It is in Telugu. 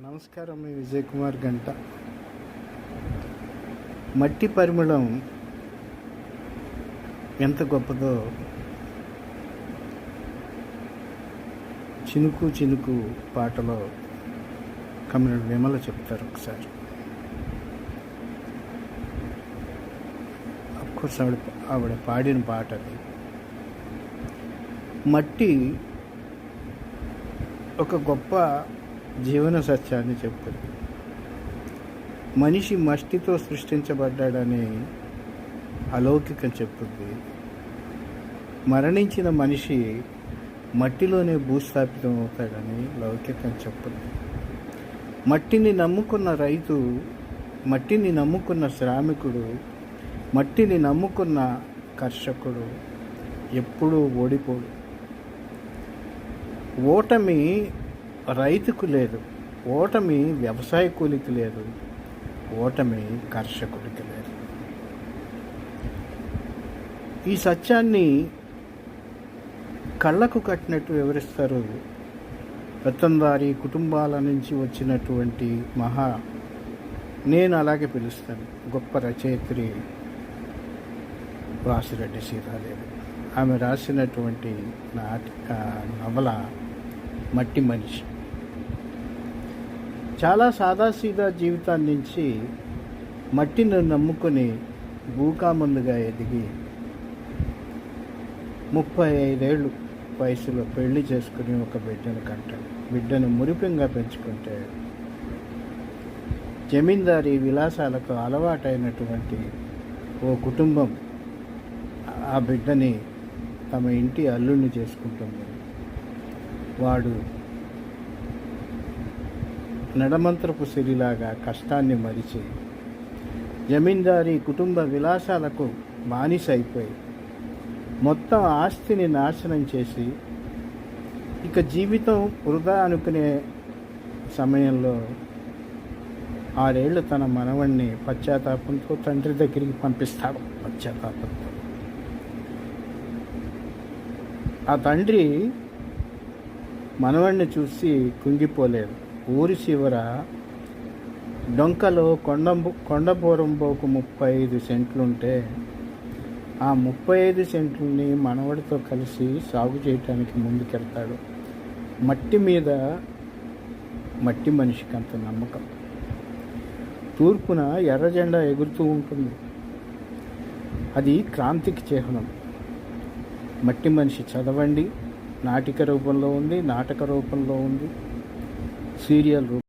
నమస్కారం మీ విజయ్ కుమార్ గంట. మట్టి పరిమళం ఎంత గొప్పదో చినుకు చినుకు పాటలో కమ్యూనిటీ విమల చెప్తారు ఒకసారి. అఫ్కోర్స్ ఆవిడ ఆవిడ పాడిన పాట అది. మట్టి ఒక గొప్ప జీవన సత్యాన్ని చెప్తుంది మనిషి మట్టితో సృష్టించబడ్డాడని అలౌకికం చెప్తుంది. మరణించిన మనిషి మట్టిలోనే భూస్థాపితం అవుతాడని లౌకికం చెప్తుంది. మట్టిని నమ్ముకున్న రైతు మట్టిని నమ్ముకున్న శ్రామికుడు మట్టిని నమ్ముకున్న కర్షకుడు ఎప్పుడూ ఓడిపోడు. ఓటమి రైతుకు లేదు ఓటమి వ్యవసాయ కూలికి లేదు ఓటమి కర్షకుడికి లేదు. ఈ సత్యాన్ని కళ్ళకు కట్టినట్టు వివరిస్తారు పెత్తందారి కుటుంబాల నుంచి వచ్చినటువంటి మహా నేను అలాగే పిలుస్తాను గొప్ప రచయిత్రి వాసిరెడ్డి సీతాదేవి. ఆమె రాసినటువంటి నాటి నవల మట్టి మనిషి. చాలా సాదాసీదా జీవితాన్ని నుంచి మట్టిని నమ్ముకొని భూకామందుగా ఎదిగి ముప్పై ఐదేళ్ళు వయసులో పెళ్ళి చేసుకుని ఒక బిడ్డను కంటాడు. బిడ్డను మురిపింగా పెంచుకుంటే జమీందారీ విలాసాలకు అలవాటైనటువంటి ఓ కుటుంబం ఆ బిడ్డని తమ ఇంటి అల్లుడిని చేసుకుంటుంది. వాడు నడమంత్రపు సిరిలాగా కష్టాన్ని మరిచి జమీందారీ కుటుంబ విలాసాలకు బానిసైపోయి మొత్తం ఆస్తిని నాశనం చేసి ఇక జీవితం వృధా అనుకునే సమయంలో ఆరేళ్ళు తన మనవణ్ణి పశ్చాత్తాపంతో తండ్రి దగ్గరికి పంపిస్తాడు. పశ్చాత్తాపంతో. ఆ తండ్రి మనవణ్ణి చూసి కుంగిపోలేదు. ఊరి చివర డొంకలో కొండ కొండపోరంబోకు ముప్పై ఐదు సెంట్లుంటే ఆ ముప్పై ఐదు సెంట్లని మనవడితో కలిసి సాగు చేయటానికి ముందుకెళ్తాడు. మట్టి మీద మట్టి మనిషికి అంత నమ్మకం. తూర్పున ఎర్ర జెండా ఎగురుతూ ఉంటుంది. అది క్రాంతికి చిహ్నం. మట్టి మనిషి చదవండి నాటిక రూపంలో ఉంది నాటక రూపంలో ఉంది. serial